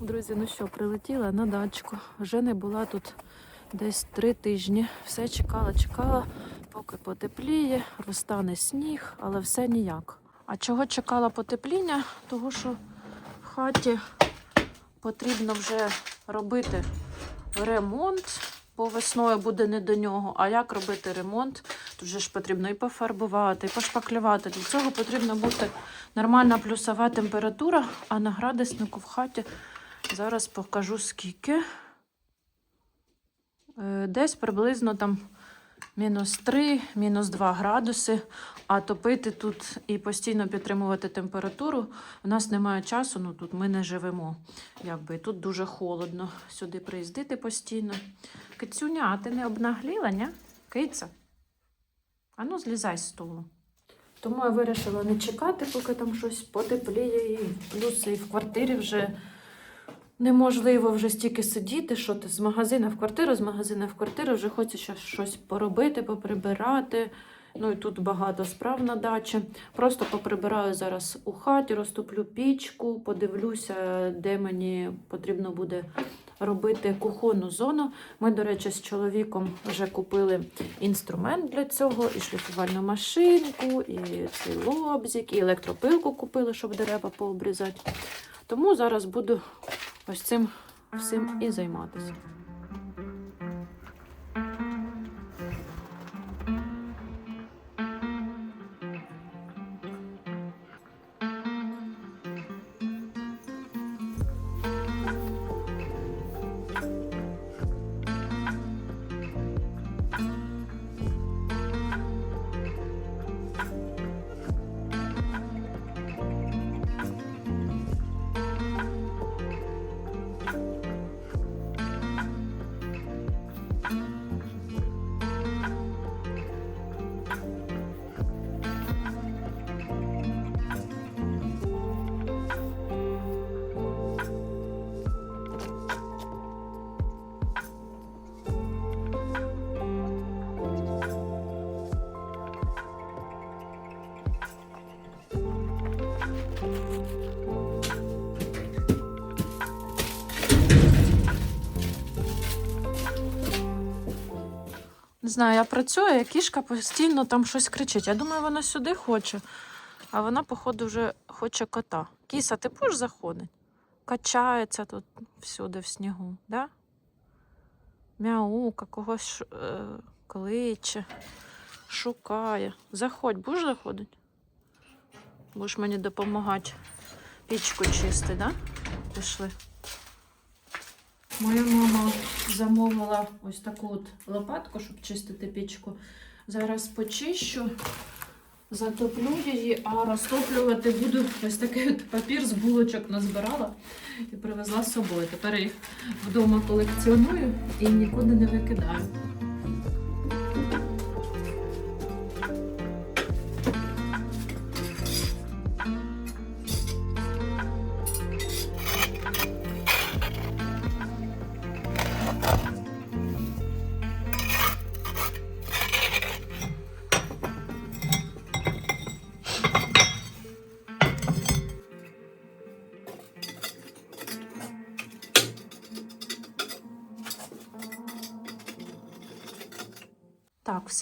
Друзі, ну що, прилетіла на дачку. Вже не була тут десь три тижні. Все чекала, чекала, поки потепліє, розтане сніг, але все ніяк. А чого чекала потепління? Того, що в хаті потрібно вже робити ремонт. Бо весною буде не до нього. А як робити ремонт? Тут же ж потрібно і пофарбувати, і пошпаклювати. Для цього потрібно бути нормальна плюсова температура, а на градуснику в хаті зараз покажу скільки. Е, Десь приблизно там мінус 3, мінус 2 градуси. А топити тут і постійно підтримувати температуру. У нас немає часу, ну тут ми не живемо. Якби тут дуже холодно. Сюди приїздити постійно. Кицюня, а ти не обнагліла, ні? Киця? Ану, злізай з столу. Тому я вирішила не чекати, поки там щось потепліє, і плюс і в квартирі вже неможливо вже стільки сидіти, що ти з магазина в квартиру, з магазина в квартиру, вже хочеться щось поробити, поприбирати. Ну і тут багато справ на дачі. Просто поприбираю зараз у хаті, розтоплю пічку, подивлюся, де мені потрібно буде робити кухонну зону. Ми, до речі, з чоловіком вже купили інструмент для цього, і шліфувальну машинку, і цей лобзик, і електропилку купили, щоб дерева пообрізати. Тому зараз буду ось цим всім і займатися. Знаю, я працюю, а кішка постійно там щось кричить. Я думаю, вона сюди хоче. А вона, походу, вже хоче кота. Кіса, ти будеш заходити? Качається тут всюди в снігу, да? Мяука, когось е, кличе, шукає. Заходь, будеш заходити? Будеш мені допомагати пічку чистити, да? Пішли. Моя мама замовила ось таку от лопатку, щоб чистити пічку. Зараз почищу, затоплю її, а розтоплювати буду ось такий от папір з булочок назбирала і привезла з собою. Тепер їх вдома колекціоную і нікуди не викидаю.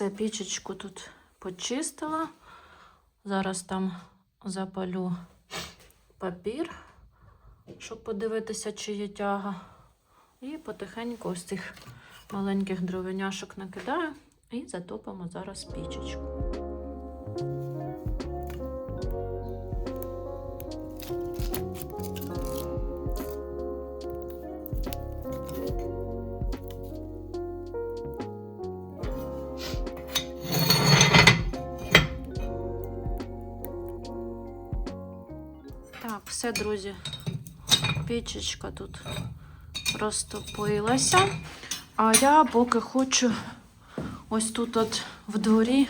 Все, пічечку тут почистила. Зараз там запалю папір, щоб подивитися, чи є тяга. І потихеньку ось цих маленьких дровиняшок накидаю і затопимо зараз пічечку. Все, друзі. Пічечка тут розтопилася. А я поки хочу ось тут от в дворі,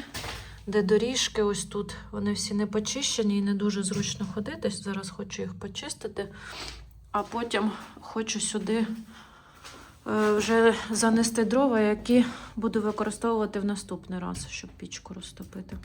де доріжки, ось тут вони всі не почищені і не дуже зручно ходити. Зараз хочу їх почистити, а потім хочу сюди е, вже занести дрова, які буду використовувати в наступний раз, щоб пічку розтопити.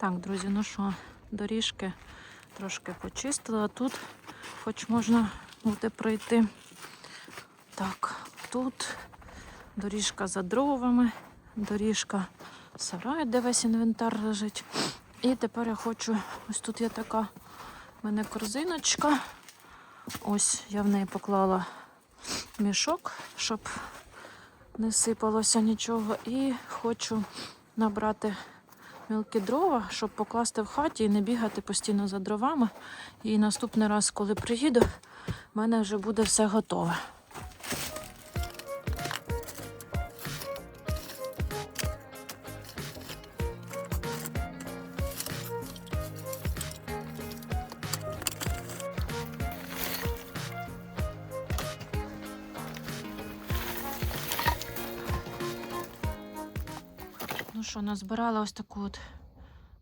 Так, друзі, ну що, доріжки трошки почистила. Тут хоч можна буде пройти. Так, тут доріжка за дровами, доріжка сараю, де весь інвентар лежить. І тепер я хочу, ось тут є така в мене корзиночка. Ось я в неї поклала мішок, щоб не сипалося нічого. І хочу набрати мілкі дрова, щоб покласти в хаті і не бігати постійно за дровами. І наступний раз, коли приїду, в мене вже буде все готове. Ну що, назбирала ось таку от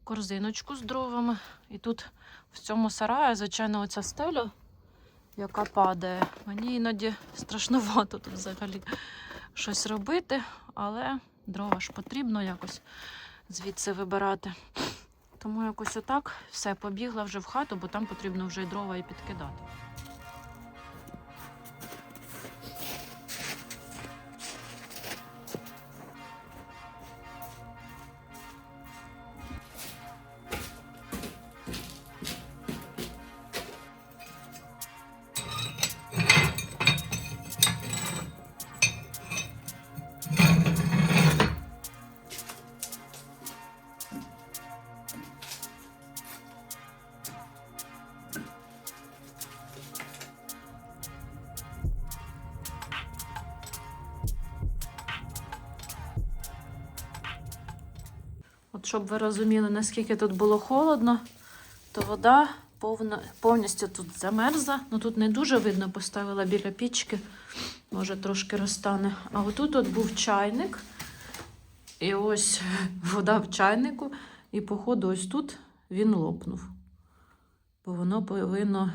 корзиночку з дровами. І тут в цьому сараї, звичайно, оця стеля, яка падає. Мені іноді страшнувато тут взагалі щось робити, але дрова ж потрібно якось звідси вибирати. Тому якось отак все, побігла вже в хату, бо там потрібно вже й дрова і підкидати. Щоб ви розуміли, наскільки тут було холодно, то вода повна, повністю тут замерзла. Ну тут не дуже видно, поставила біля пічки, може трошки розтане. А отут от був чайник. І ось вода в чайнику, і, походу, ось тут він лопнув. Бо воно повинно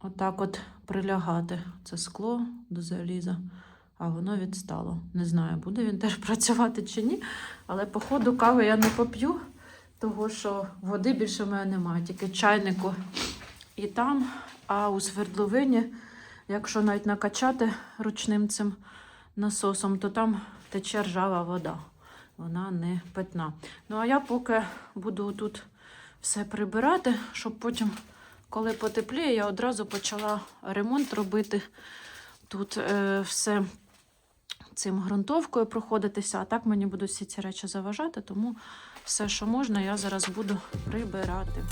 отак от прилягати. Це скло до заліза, а воно відстало. Не знаю, буде він теж працювати чи ні. Але, походу, кави я не поп'ю, того що води більше в мене немає, тільки чайнику і там. А у свердловині, якщо навіть накачати ручним цим насосом, то там тече ржава вода. Вона не питна. Ну, а я поки буду тут все прибирати, щоб потім, коли потепліє, я одразу почала ремонт робити. Тут е, все цим ґрунтовкою проходитися, а так мені будуть всі ці речі заважати, тому все, що можна, я зараз буду прибирати.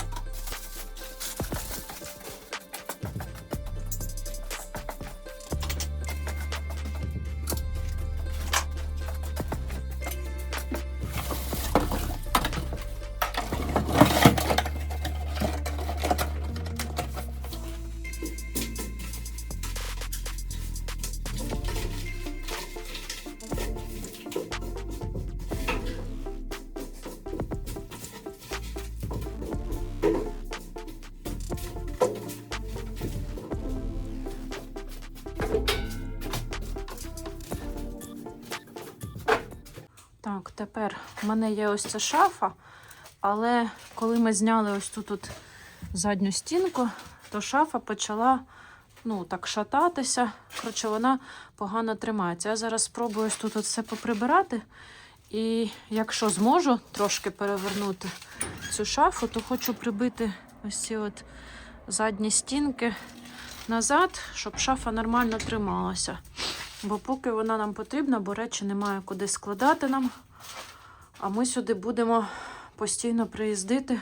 Мене є ось ця шафа, але коли ми зняли ось тут от задню стінку, то шафа почала ну, так шататися. Коротше, вона погано тримається. Я зараз спробую ось тут от все поприбирати. І якщо зможу трошки перевернути цю шафу, то хочу прибити ось ці от задні стінки назад, щоб шафа нормально трималася. Бо поки вона нам потрібна, бо речі немає куди складати нам. А ми сюди будемо постійно приїздити,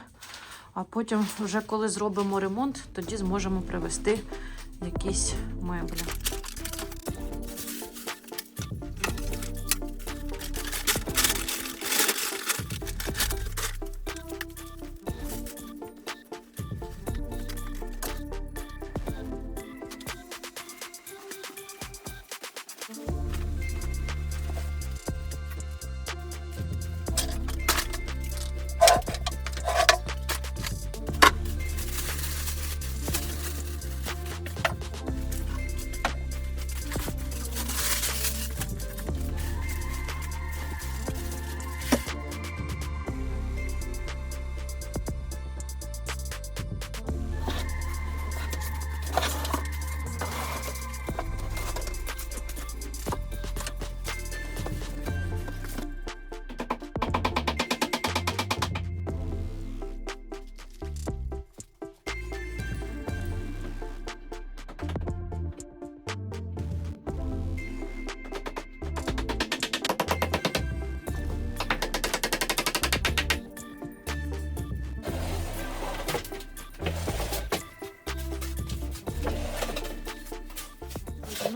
а потім, вже коли зробимо ремонт, тоді зможемо привезти якісь меблі.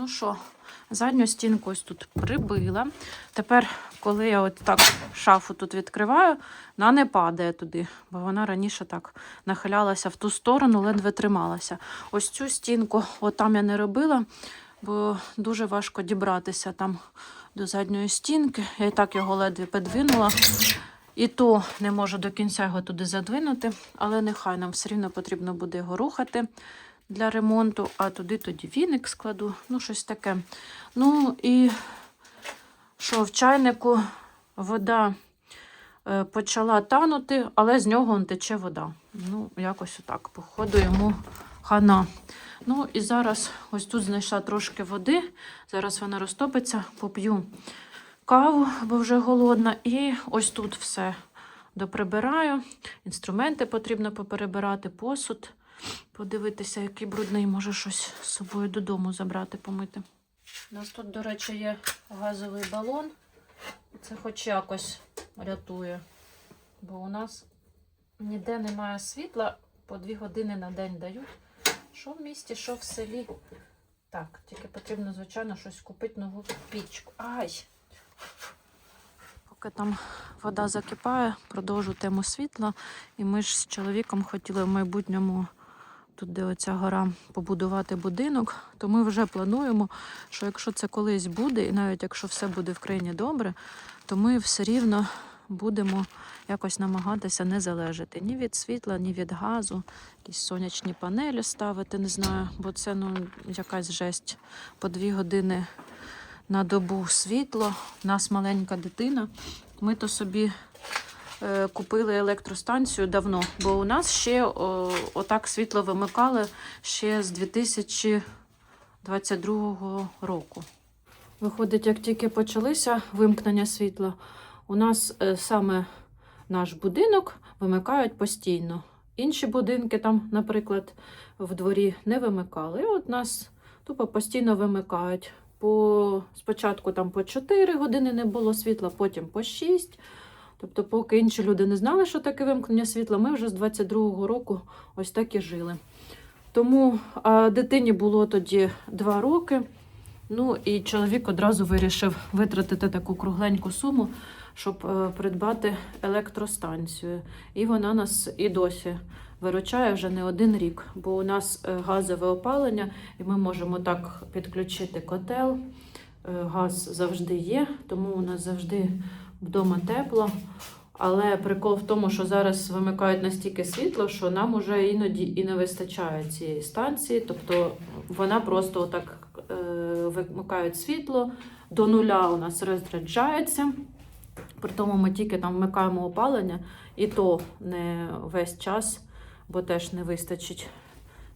Що, задню стінку ось тут прибила. Тепер, коли я от так шафу тут відкриваю, вона не падає туди, бо вона раніше так нахилялася в ту сторону, ледве трималася. Ось цю стінку, от я не робила, бо дуже важко дібратися там до задньої стінки. Я і так його ледве підвинула. І то не можу до кінця його туди задвинути, але нехай нам все рівно потрібно буде його рухати для ремонту, а туди тоді віник складу, ну щось таке. Ну і що в чайнику вода е, почала танути, але з нього тече вода. Ну, якось отак. Походу йому хана. Ну і зараз ось тут знайшла трошки води. Зараз вона розтопиться, поп'ю каву, бо вже голодна. І ось тут все доприбираю. Інструменти потрібно поперебирати, посуд, подивитися, який брудний, може щось з собою додому забрати, помити. У нас тут, до речі, є газовий балон. Це хоч якось рятує. Бо у нас ніде немає світла, по дві години на день дають. Що в місті, що в селі. Так, тільки потрібно, звичайно, щось купити нову пічку. Ай! Поки там вода закипає, продовжу тему світла. І ми ж з чоловіком хотіли в майбутньому, тут де оця гора, побудувати будинок, то ми вже плануємо, що якщо це колись буде, і навіть якщо все буде в країні добре, то ми все рівно будемо якось намагатися не залежати ні від світла, ні від газу, якісь сонячні панелі ставити, не знаю, бо це ну якась жесть по дві години на добу світло. Нас маленька дитина. Ми то собі купили електростанцію давно, бо у нас ще о, отак світло вимикали ще з 2022 року. Виходить, як тільки почалися вимкнення світла, у нас е, саме наш будинок вимикають постійно. Інші будинки там, наприклад, в дворі не вимикали. І от нас тупо постійно вимикають. По, спочатку там по 4 години не було світла, потім по 6. Тобто, поки інші люди не знали, що таке вимкнення світла, ми вже з 22-го року ось так і жили. Тому а дитині було тоді 2 роки. Ну і чоловік одразу вирішив витратити таку кругленьку суму, щоб е, придбати електростанцію. І вона нас і досі виручає вже не один рік, бо у нас е, газове опалення, і ми можемо так підключити котел. Е, Газ завжди є, тому у нас завжди вдома тепло. Але прикол в тому, що зараз вимикають настільки світло, що нам уже іноді і не вистачає цієї станції. Тобто вона просто отак е, вимикають світло, до нуля у нас розряджається. При тому ми тільки там вмикаємо опалення, і то не весь час, бо теж не вистачить,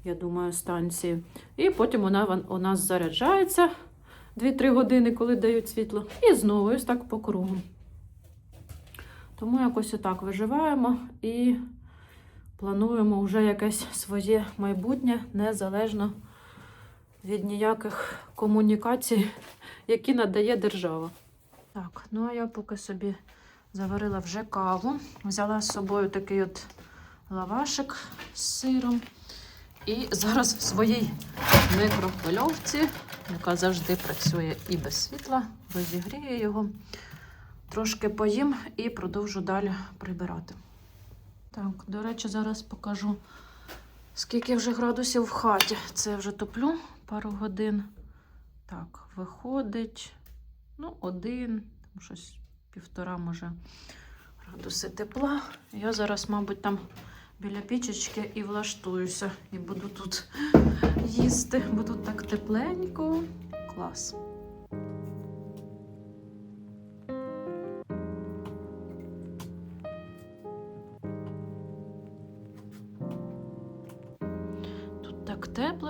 я думаю, станції. І потім вона у нас заряджається 2-3 години, коли дають світло, і знову ось так по кругу. Тому якось отак виживаємо і плануємо вже якесь своє майбутнє, незалежно від ніяких комунікацій, які надає держава. Так, ну а я поки собі заварила вже каву. Взяла з собою такий от лавашик з сиром. І зараз в своїй микрохвильовці, яка завжди працює і без світла, розігрію його. Трошки поїм і продовжу далі прибирати. Так, до речі, зараз покажу, скільки вже градусів в хаті. Це я вже топлю пару годин. Так, виходить. Ну, один, там щось півтора, може, градуси тепла. Я зараз, мабуть, там біля пічечки і влаштуюся. І буду тут їсти, бо тут так тепленько. Клас.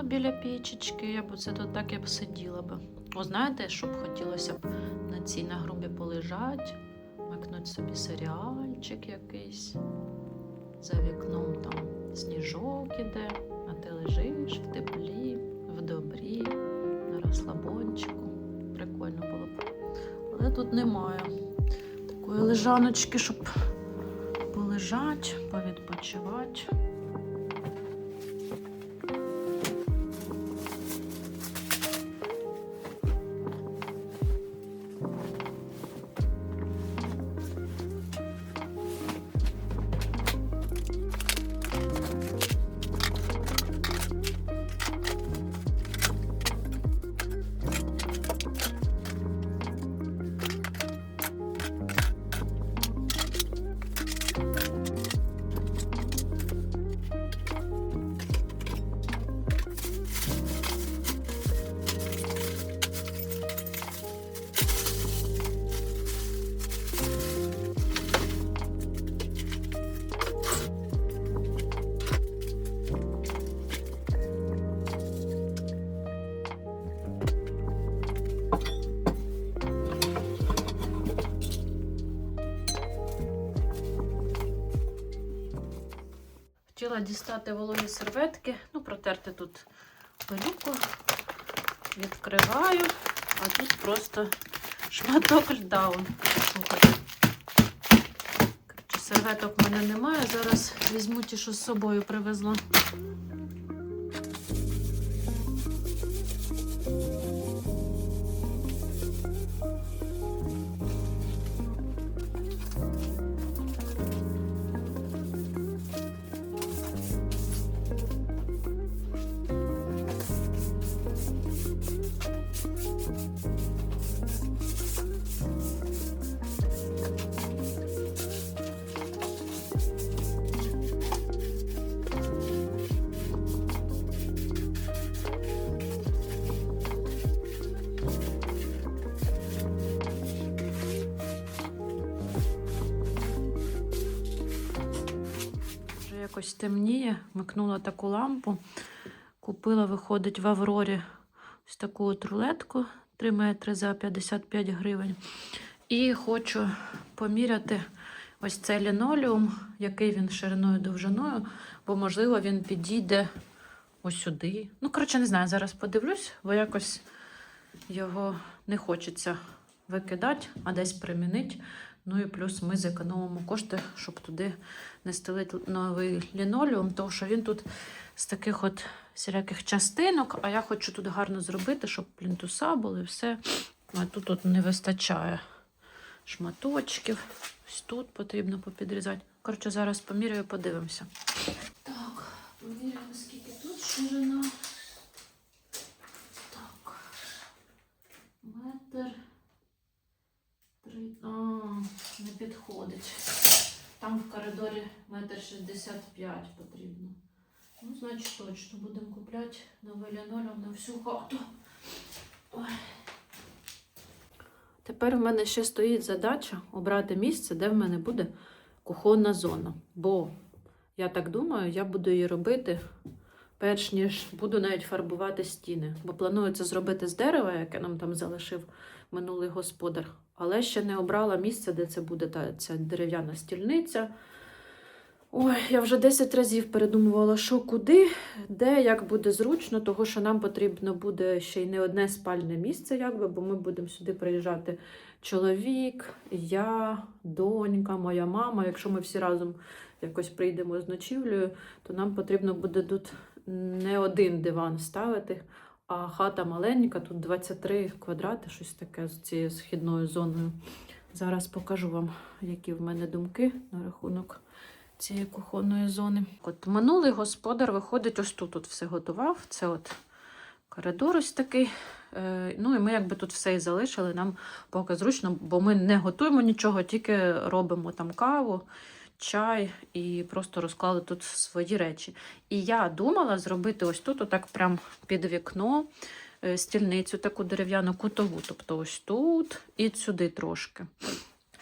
Так біля пічечки, я б це тут так я б сиділа би. О, знаєте, що б хотілося б на цій нагрубі полежати, вмикнути собі серіальчик якийсь. За вікном там сніжок іде, а ти лежиш в теплі, в добрі, на розслабончику. Прикольно було б. Але тут немає такої лежаночки, щоб полежати, повідпочивати. Хотіла дістати вологі серветки, ну, протерти тут пилюку. Відкриваю, а тут просто шматок льдаун. Серветок в мене немає. Зараз візьму ті, що з собою привезла. Темніє, вмикнула таку лампу. Купила, виходить, в Аврорі ось таку от рулетку 3 метри за 55 гривень. І хочу поміряти ось цей лінолеум, який він шириною довжиною, бо, можливо, він підійде ось сюди. Ну, коротше, не знаю, зараз подивлюсь, бо якось його не хочеться викидати, а десь примінити. Ну і плюс ми зекономимо кошти, щоб туди не стелити новий лінолеум, тому що він тут з таких от всіляких частинок, а я хочу тут гарно зробити, щоб плінтуса були, все. А тут от не вистачає шматочків. Ось тут потрібно попідрізати. Коротше, зараз поміряю, подивимося. Так, поміряємо, скільки тут ширина. Так. Метр. Три. А, не Там в коридорі метр шістдесят п'ять потрібно. Ну, значить, точно будемо купляти новий лінолеум на всю хату. Ой. Тепер в мене ще стоїть задача обрати місце, де в мене буде кухонна зона. Бо, я так думаю, я буду її робити, перш ніж буду навіть фарбувати стіни. Бо планую це зробити з дерева, яке нам там залишив минулий господар. Але ще не обрала місце, де це буде та, ця дерев'яна стільниця. Ой, я вже 10 разів передумувала, що куди, де, як буде зручно, того що нам потрібно буде ще й не одне спальне місце, якби, бо ми будемо сюди приїжджати чоловік, я, донька, моя мама. Якщо ми всі разом якось прийдемо з ночівлею, то нам потрібно буде тут не один диван ставити, а хата маленька, тут 23 квадрати, щось таке з цією східною зоною. Зараз покажу вам, які в мене думки на рахунок цієї кухонної зони. От минулий господар виходить, ось тут от все готував. Це от коридор ось такий. Е, Ну і ми якби тут все і залишили. Нам поки зручно, бо ми не готуємо нічого, тільки робимо там каву, чай і просто розклали тут свої речі. І я думала зробити ось тут, отак прям під вікно, е, стільницю таку дерев'яну кутову. Тобто ось тут і сюди трошки.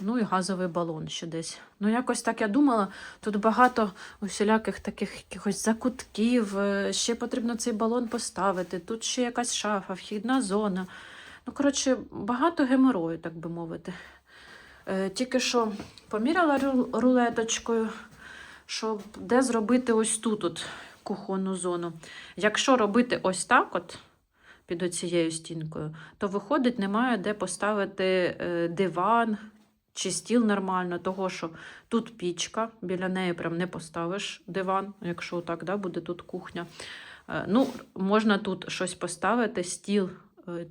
Ну і газовий балон ще десь. Ну, якось так я думала. Тут багато усіляких таких якихось закутків. е, Ще потрібно цей балон поставити. Тут ще якась шафа, вхідна зона. Ну, коротше, багато геморою, так би мовити. Е, Тільки що поміряла рулеточкою, щоб де зробити ось тут от кухонну зону. Якщо робити ось так, от під оцією стінкою, то виходить, немає де поставити е, диван чи стіл нормально, того що тут пічка, біля неї прям не поставиш диван, якщо так да, буде тут кухня. Е, Ну, можна тут щось поставити, стіл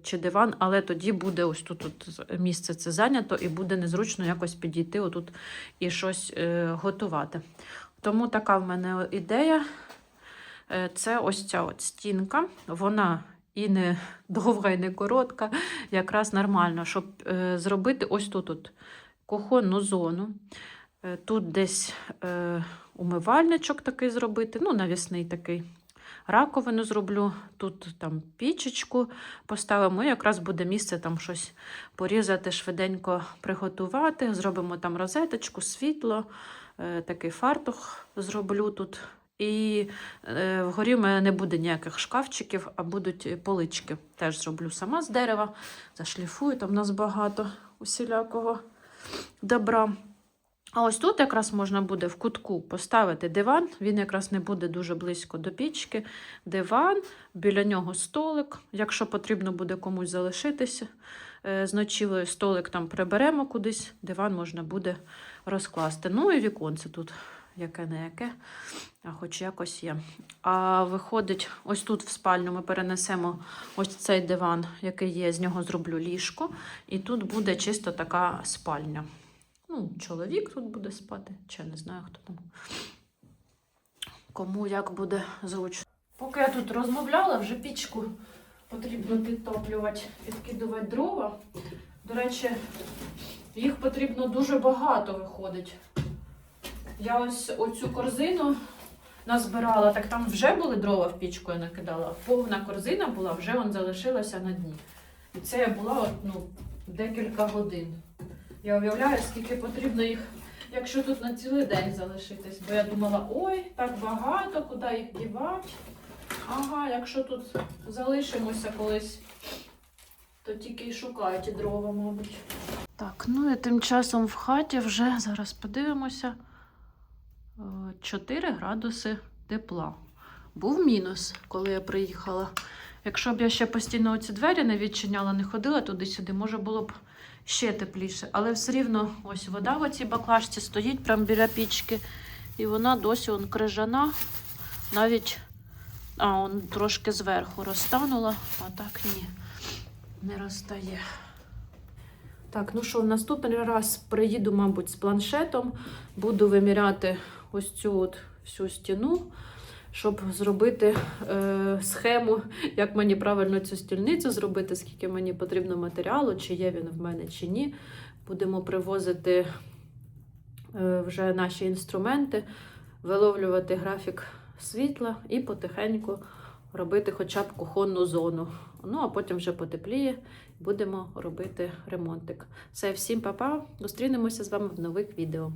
чи диван, але тоді буде ось тут от місце це зайнято і буде незручно якось підійти отут і щось е, готувати. Тому така в мене ідея. Е, Це ось ця от стінка. Вона і не довга, і не коротка, якраз нормально, щоб е, зробити ось тут от кухонну зону. Е, Тут десь е, умивальничок такий зробити, ну, навісний такий. Раковину зроблю, тут там пічечку поставимо, і якраз буде місце там щось порізати, швиденько приготувати. Зробимо там розеточку, світло, е, такий фартух зроблю тут. І е, вгорі в мене не буде ніяких шкафчиків, а будуть полички. Теж зроблю сама з дерева, зашліфую, там у нас багато усілякого добра. А ось тут якраз можна буде в кутку поставити диван. Він якраз не буде дуже близько до пічки. Диван, біля нього столик. Якщо потрібно буде комусь залишитися е, з ночівлею, столик там приберемо кудись, диван можна буде розкласти. Ну і віконце тут яке не яке, а хоч якось є. А виходить, ось тут в спальню ми перенесемо ось цей диван, який є, з нього зроблю ліжко. І тут буде чисто така спальня. Ну, чоловік тут буде спати, чи не знаю, хто там. Кому як буде зручно. Поки я тут розмовляла, вже пічку потрібно підтоплювати, підкидувати дрова. До речі, їх потрібно дуже багато виходить. Я ось оцю корзину назбирала, так там вже були дрова в пічку, я накидала. Повна корзина була, вже вон залишилася на дні. І це я була от, ну, декілька годин. Я уявляю, скільки потрібно їх, якщо тут на цілий день залишитись. Бо я думала, ой, так багато, куди їх дівати. Ага, якщо тут залишимося колись, то тільки й шукають дрова, мабуть. Так, ну і тим часом в хаті вже зараз подивимося. е, 4 градуси тепла. Був мінус, коли я приїхала. Якщо б я ще постійно ці двері не відчиняла, не ходила туди-сюди, може було б ще тепліше. Але все рівно ось вода в цій баклажці стоїть прямо біля пічки. І вона досі он крижана. Навіть а, он трошки зверху розтанула, а так ні, не розтає. Так, ну що, в наступний раз приїду, мабуть, з планшетом. Буду виміряти ось цю от всю стіну, щоб зробити е, схему, як мені правильно цю стільницю зробити, скільки мені потрібно матеріалу, чи є він в мене, чи ні. Будемо привозити е, вже наші інструменти, виловлювати графік світла і потихеньку робити хоча б кухонну зону. Ну, а потім вже потепліє, будемо робити ремонтик. Все, всім па-па. Зустрінемося з вами в нових відео.